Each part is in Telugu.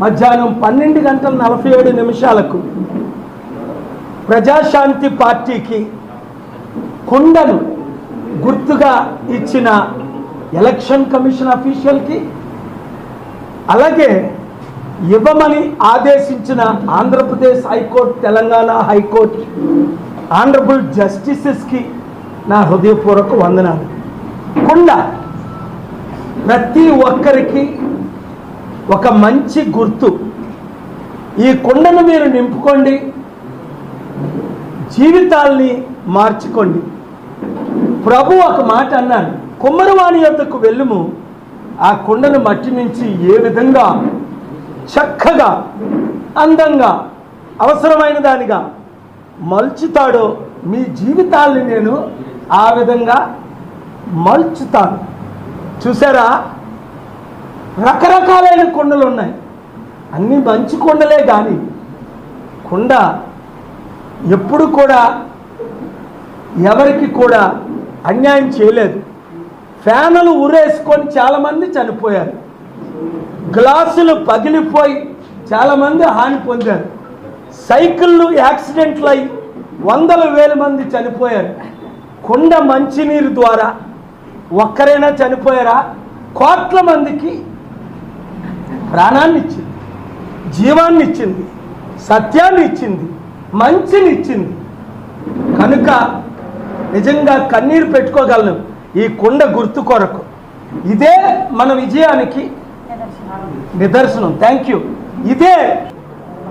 మధ్యాహ్నం పన్నెండు గంటల నలభై ఏడు నిమిషాలకు ప్రజాశాంతి పార్టీకి కుండను గుర్తుగా ఇచ్చిన ఎలక్షన్ కమిషన్ అఫీషియల్కి అలాగే ఇవ్వమని ఆదేశించిన Andhra Pradesh high court Telangana high court honourable జస్టిసెస్కి నా హృదయపూర్వక వందనాలు. కుండ ప్రతి ఒక్కరికి ఒక మంచి గుర్తు. ఈ కుండను మీరు నింపుకోండి. జీవితాల్ని మార్చుకోండి. ప్రభు ఒక మాట అన్నాడు కుమ్మరవాణి యొద్దకు వెళ్ళుము. ఆ కుండను మట్టి నుంచి ఏ విధంగా చక్కగా అందంగా అవసరమైన దానిగా మలుచుతాడో మీ జీవితాల్ని నేను ఆ విధంగా మలుచుతాను. చూసారా? రకరకాలైన కుండలు ఉన్నాయి. అన్నీ మంచి కుండలే కానీ కుండ ఎప్పుడు కూడా ఎవరికి కూడా అన్యాయం చేయలేదు. ఫ్యానులు ఊరేసుకొని చాలామంది చనిపోయారు. గ్లాసులు పగిలిపోయి చాలామంది హాని పొందారు. సైకిళ్ళు యాక్సిడెంట్లు అయి వందల వేల మంది చనిపోయారు. కుండ మంచినీరు ద్వారా ఒక్కరైనా చనిపోయారా? కోట్ల మందికి ప్రాణాన్ని ఇచ్చింది జీవాన్ని ఇచ్చింది సత్యాన్ని ఇచ్చింది మంచిని ఇచ్చింది కనుక నిజంగా కన్నీరు పెట్టుకోగలను ఈ కుండ గుర్తు కొరకు. ఇదే మన విజయానికి నిదర్శనం. Thank you. ఇదే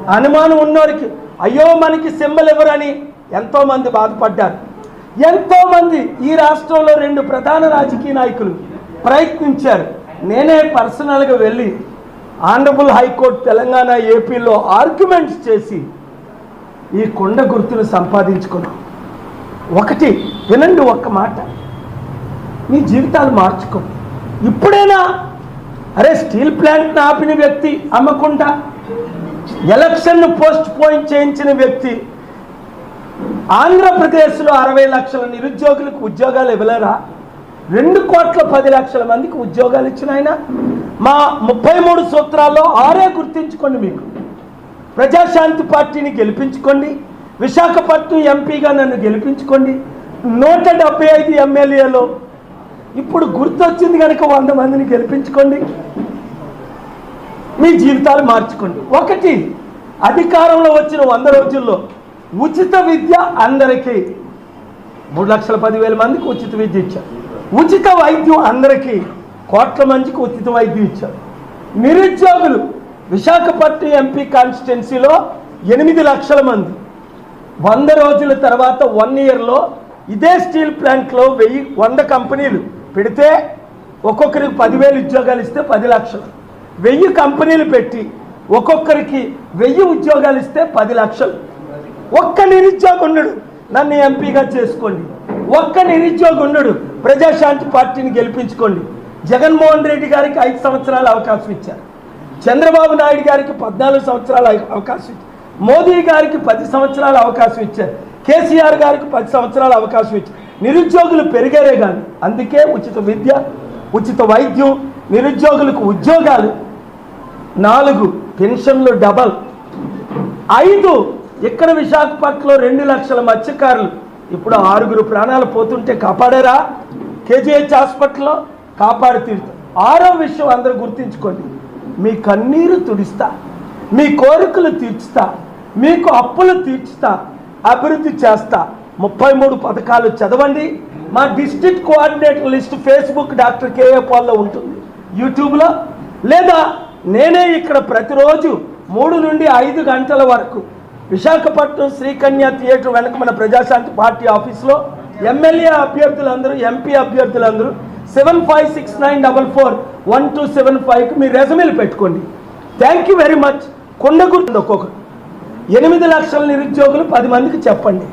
అనుమానం ఉన్నవారికి అయ్యో మనకి సింబల్ ఎవరని ఎంతోమంది బాధపడ్డారు. ఎంతోమంది ఈ రాష్ట్రంలో రెండు ప్రధాన రాజకీయ నాయకులు ప్రయత్నించారు. నేనే పర్సనల్గా వెళ్ళి ఆనరబుల్ హైకోర్టు తెలంగాణ ఏపీలో ఆర్గ్యుమెంట్స్ చేసి ఈ కొండ గుర్తును సంపాదించుకున్నాం. ఒకటి వినండి ఒక్క మాట. మీ జీవితాలు మార్చుకో. ఇప్పుడైనా అరే స్టీల్ ప్లాంట్ని ఆపిన వ్యక్తి అమ్మకుండా ఎలక్షన్ను పోస్ట్ పోయిన్ చేయించిన వ్యక్తి ఆంధ్రప్రదేశ్లో అరవై లక్షల నిరుద్యోగులకు ఉద్యోగాలు ఇవ్వలేరా? రెండు కోట్ల పది లక్షల మందికి ఉద్యోగాలు ఇచ్చిన ఆయన? మా ముప్పై మూడు సూత్రాల్లో ఆరే గుర్తించుకోండి మీకు. ప్రజాశాంతి పార్టీని గెలిపించుకోండి. విశాఖపట్నం ఎంపీగా నన్ను గెలిపించుకోండి. నూట డెబ్బై ఐదు ఎమ్మెల్యేలో ఇప్పుడు గుర్తొచ్చింది కనుక వంద మందిని గెలిపించుకోండి. మీ జీవితాలు మార్చుకోండి. ఒకటి అధికారంలో వచ్చిన వంద రోజుల్లో ఉచిత విద్య అందరికీ మూడు లక్షల పదివేల మందికి ఉచిత విద్య ఇచ్చారు. ఉచిత వైద్యం అందరికీ కోట్ల మందికి ఉచిత వైద్యం ఇచ్చారు. నిరుద్యోగులు విశాఖపట్నం ఎంపీ కాన్స్టిట్యున్సీలో ఎనిమిది లక్షల మంది. వంద రోజుల తర్వాత వన్ ఇయర్లో ఇదే స్టీల్ ప్లాంట్లో వెయ్యి వంద కంపెనీలు పెడితే ఒక్కొక్కరికి పదివేలు ఉద్యోగాలు ఇస్తే పది లక్షలు. వెయ్యి కంపెనీలు పెట్టి ఒక్కొక్కరికి వెయ్యి ఉద్యోగాలు ఇస్తే పది లక్షలు. ఒక్క నిరుద్యోగ నన్ను ఎంపీగా చేసుకోండి. ఒక్క నిరుద్యోగ ప్రజాశాంతి పార్టీని గెలిపించుకోండి. జగన్మోహన్ రెడ్డి గారికి ఐదు సంవత్సరాల అవకాశం ఇచ్చారు. చంద్రబాబు నాయుడు గారికి పద్నాలుగు సంవత్సరాల అవకాశం ఇచ్చారు. మోదీ గారికి పది సంవత్సరాల అవకాశం ఇచ్చారు. కేసీఆర్ గారికి పది సంవత్సరాల అవకాశం ఇచ్చారు. నిరుద్యోగులు పెరిగారే కానీ అందుకే ఉచిత విద్య ఉచిత వైద్యం నిరుద్యోగులకు ఉద్యోగాలు. నాలుగు పెన్షన్లు డబల్. ఐదు ఇక్కడ విశాఖపట్నంలో రెండు లక్షల మత్స్యకారులు. ఇప్పుడు ఆరుగురు ప్రాణాలు పోతుంటే కాపాడారా? కేజీహెచ్ హాస్పిటల్లో కాపాడు తీరుతా. ఆరో విషయం అందరూ గుర్తించుకోండి. మీ కన్నీరు తుడిస్తా. మీ కోరికలు తీర్చుతా. మీకు అప్పులు తీర్చుతా. అభివృద్ధి చేస్తా. ముప్పై మూడు పథకాలు చదవండి. మా district coordinator list Facebook doctor K పాల్లో ఉంటుంది. యూట్యూబ్లో. లేదా నేనే ఇక్కడ ప్రతిరోజు మూడు నుండి ఐదు గంటల వరకు విశాఖపట్నం శ్రీకన్య థియేటర్ వెనక మన ప్రజాశాంతి పార్టీ ఆఫీస్లో ఎమ్మెల్యే అభ్యర్థులందరూ ఎంపీ అభ్యర్థులందరూ seven five six nine double four one two seven ఫైవ్కి మీ రెజమీలు పెట్టుకోండి. Thank you very much. కొండగుర్తుంది ఒక్కొక్కరు. ఎనిమిది లక్షల నిరుద్యోగులు పది మందికి చెప్పండి.